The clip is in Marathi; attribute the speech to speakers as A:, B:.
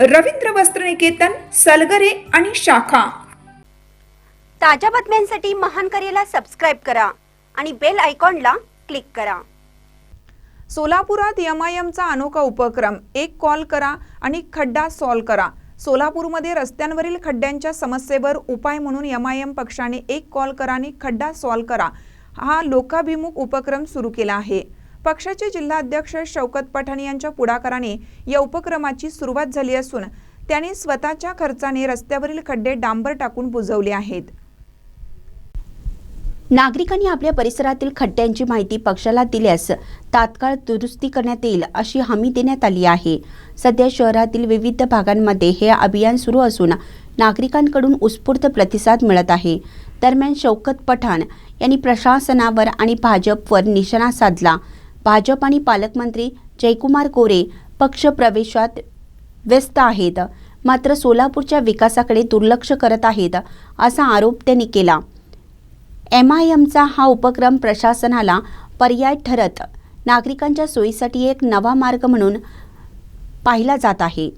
A: रवींद्र वस्त्रनिकेतन सलगरे आणि शाखा.
B: ताज्या बातम्यांसाठी महान करेला सबस्क्राईब करा आणि बेल आयकॉनला क्लिक करा.
C: सोलापुरात एमआयएमचा अनोखा उपक्रम एक कॉल करा आणि खड्डा सॉल्व करा. सोलापूरमध्ये रस्त्यांवरील खड्ड्यांच्या समस्येवर उपाय म्हणून एमआयएम पक्षाने एक कॉल करा आणि खड्डा सॉल्व करा. हा लोकाभिमुख उपक्रम सुरू केला आहे. पक्षाचे जिल्हाध्यक्ष शौकत पठाण यांच्या पुढाकाराने या उपक्रमाची सुरुवात झाली असून त्यांनी स्वतःच्या खर्चाने रस्त्यावरील खड्डे डांबर टाकून बुजवले आहेत.
D: नागरिकांनी आपल्या परिसरातील खड्ड्यांची माहिती पक्षाला दिल्यास तात्काळ दुरुस्ती करण्यात येईल अशी हमी देण्यात आली आहे. सध्या शहरातील विविध भागांमध्ये हे अभियान सुरू असून नागरिकांकडून उत्स्फूर्त प्रतिसाद मिळत आहे. दरम्यान शौकत पठाण यांनी प्रशासनावर आणि भाजपवर निशाणा साधला. भाजप आणि पालकमंत्री जयकुमार कोरे पक्ष प्रवेशात व्यस्त आहेत. मात्र सोलापूरच्या विकासाकडे दुर्लक्ष करत आहेत असा आरोप त्यांनी केला. एम आय एमचा हा उपक्रम प्रशासनाला पर्याय ठरत नागरिकांच्या सोयीसाठी एक नवा मार्ग म्हणून पाहिला जात आहे.